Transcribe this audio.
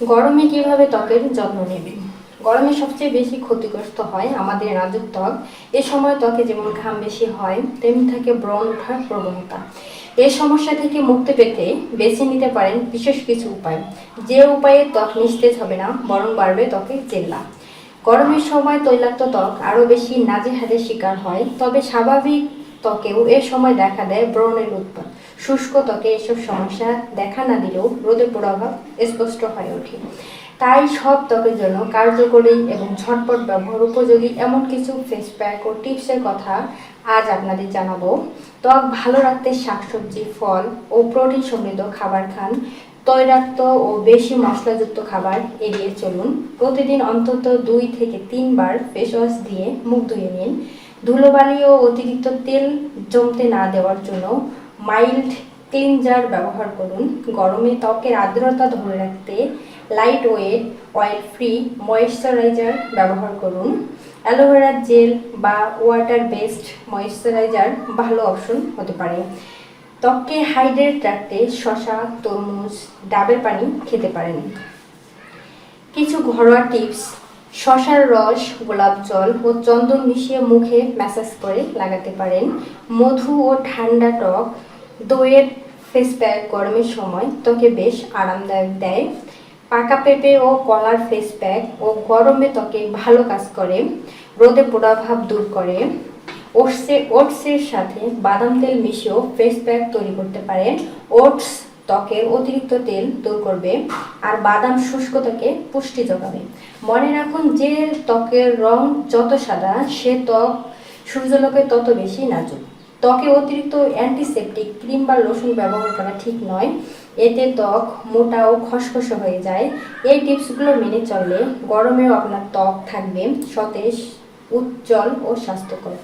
গরমে কীভাবে ত্বকের যত্ন নেবেন গরমে সবচেয়ে বেশি ক্ষতিগ্রস্ত হয় আমাদের নাজুক ত্বক। এ সময় ত্বকে যেমন ঘাম বেশি হয়, তেমনি থাকে ব্রণ ওঠার প্রবণতা। এই সমস্যা থেকে মুক্তি পেতে বেছে নিতে পারেন বিশেষ কিছু উপায়। যে উপায়ে ত্বক নিস্তেজ হবে না, বরং বাড়বে ত্বকের জেল্লা গরমের সময় তৈলাক্ত ত্বক আরও বেশি নাজেহালের শিকার হয়, তবে স্বাভাবিক ত্বকেও এ সময় দেখা দেয় ব্রণের উৎপাদ শুষ্ক ত্বকে এসব সমস্যা দেখা না দিলেও রোদের প্রভাব স্পষ্ট হয়ে ওঠে। তাই সব ত্বকের জন্য কার্যকরী এবং ঝটপট ব্যবহার উপযোগী এমন কিছু ফেস প্যাক ও টিপসের কথা আজ আপনাদের জানাব। ত্বক ভালো রাখতে শাকসবজি, ফল ও প্রোটিন সমৃদ্ধ খাবার খান। তৈরাক্ত ও বেশি মশলাযুক্ত খাবার এড়িয়ে চলুন। প্রতিদিন অন্তত দুই থেকে তিনবার ফেস ওয়াশ দিয়ে মুখ ধুয়ে নিন। ধুলোবালি ও অতিরিক্ত তেল জমতে না দেওয়ার জন্য মাইল্ড ক্লিনজার ব্যবহার করুন। গরমে ত্বকের আর্দ্রতা ধরে রাখতে light weight, oil free, moisturiser ব্যবহার করুন। অ্যালোভেরার জেল বা ওয়াটার বেসড ময়েশ্চারাইজার ভালো অপশন হতে পারে। ত্বককে হাইড্রেট রাখতে শশা, তরমুজ, ডাবের পানি খেতে পারেন। কিছু ঘরোয়া টিপস, শশার রস, গোলাপ জল ও চন্দন মিশিয়ে মুখে ম্যাসাজ করে লাগাতে পারেন। মধু ও ঠান্ডা টক দইয়ের ফেস প্যাক গরমের সময় ত্বকে বেশ আরামদায়ক দেয়। পাকা পেঁপে ও কলার ফেস প্যাক ও গরমে ত্বকে ভালো কাজ করে, রোদে পোড়াভাব দূর করে। ওটসে, ওটসের সাথে বাদাম তেল মিশিয়েও ফেস প্যাক তৈরি করতে পারেন ওটস ত্বকের অতিরিক্ত তেল দূর করবে আর বাদাম শুষ্ক ত্বকে পুষ্টি যোগাবে। মনে রাখুন যে ত্বকের রং যত সাদা, সে ত্বক সূর্যলোকে তত বেশি নাজুক। ত্বকে অতিরিক্ত অ্যান্টিসেপটিক ক্রিম বা লোশন ব্যবহার করা ঠিক নয়। এতে ত্বক মোটা ও খসখসে হয়ে যায়। এই টিপসগুলো মেনে চললে গরমেও আপনার ত্বক থাকবে সতেজ, উজ্জ্বল ও স্বাস্থ্যকর।